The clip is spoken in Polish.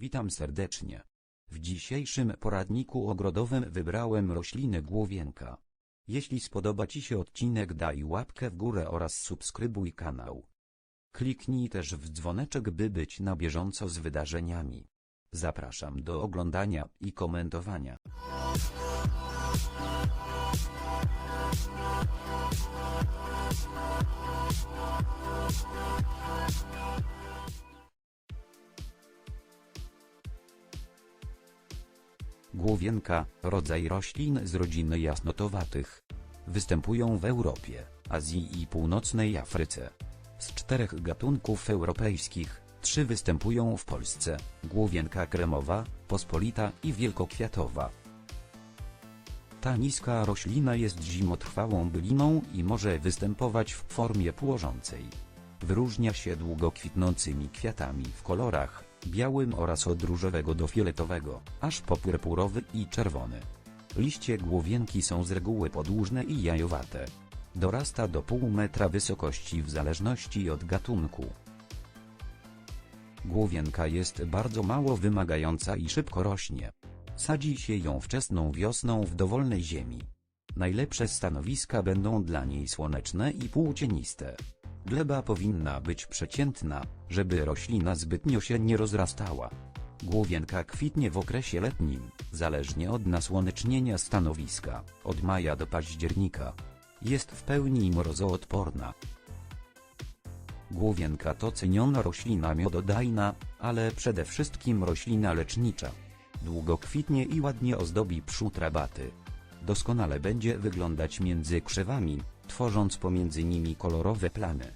Witam serdecznie. W dzisiejszym poradniku ogrodowym wybrałem rośliny główienka. Jeśli spodoba Ci się odcinek daj łapkę w górę oraz subskrybuj kanał. Kliknij też w dzwoneczek by być na bieżąco z wydarzeniami. Zapraszam do oglądania i komentowania. Główienka, rodzaj roślin z rodziny jasnotowatych. Występują w Europie, Azji i północnej Afryce. Z czterech gatunków europejskich, trzy występują w Polsce, główienka kremowa, pospolita i wielkokwiatowa. Ta niska roślina jest zimotrwałą byliną i może występować w formie płożącej. Wyróżnia się długo kwitnącymi kwiatami w kolorach białym oraz od różowego do fioletowego, aż po purpurowy i czerwony. Liście główienki są z reguły podłużne i jajowate. Dorasta do pół metra wysokości w zależności od gatunku. Główienka jest bardzo mało wymagająca i szybko rośnie. Sadzi się ją wczesną wiosną w dowolnej ziemi. Najlepsze stanowiska będą dla niej słoneczne i półcieniste. Gleba powinna być przeciętna, żeby roślina zbytnio się nie rozrastała. Główienka kwitnie w okresie letnim, zależnie od nasłonecznienia stanowiska, od maja do października. Jest w pełni mrozoodporna. Główienka to ceniona roślina miododajna, ale przede wszystkim roślina lecznicza. Długo kwitnie i ładnie ozdobi przód rabaty. Doskonale będzie wyglądać między krzewami, tworząc pomiędzy nimi kolorowe plamy.